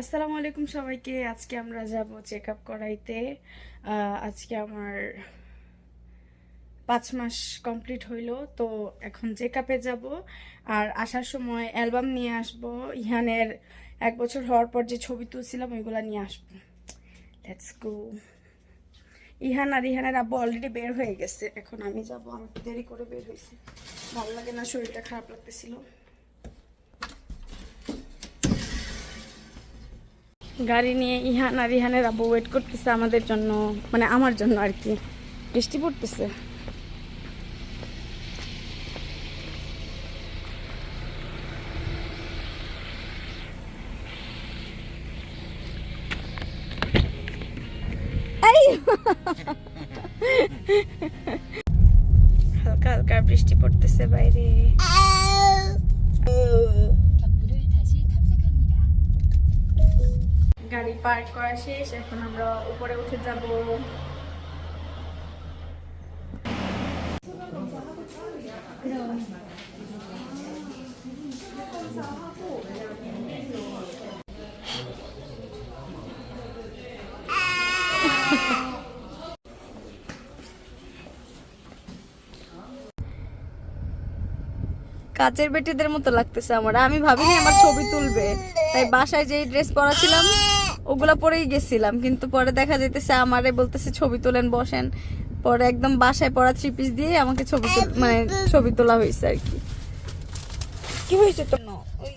আসসালামু আলাইকুম সবাইকে। আজকে আমরা যাব চেক আপ করাইতে আজকে আমার পাঁচ মাস কমপ্লিট হইল, তো এখন চেক আপে যাব। আর আসার সময় অ্যালবাম নিয়ে আসব। ইহানের এক বছর হওয়ার পর যে ছবি তুলছিলাম, ওইগুলো নিয়ে আসব। লেটস গো ইহান আর ইহানের আব্বু অলরেডি বের হয়ে গেছে। এখন আমি যাব আমি দেরি করে বের হয়েছি। ভালো লাগে না, শরীরটা খারাপ লাগতেছিল। গাড়ি নিয়ে ইহান আর ইহানের আব্বু ওয়েট করতেছে আমাদের জন্য মানে আমার জন্য আর কি। বৃষ্টি পড়তেছে! হালকা হালকা বৃষ্টি পড়তেছে বাইরে। গাড়ি পার্ক করা শেষ, এখন আমরা উপরে উঠে যাব। কাচের বেটিদের মতো লাগতেছে আমার। আমি ভাবিনি আমার ছবি তুলবে। তাই বাসায় যেই ড্রেস পরা ছিলাম ওগুলা পরেই গেছিলাম কিন্তু পরে দেখা যাইতেছে আমারে বলতেছে ছবি তোলেন বসেন। পরে একদম বাসায় পড়া থ্রি পিস দিয়ে আমাকে ছবি মানে ছবি তোলা হয়েছে আর কি। কি হয়েছে তো ওই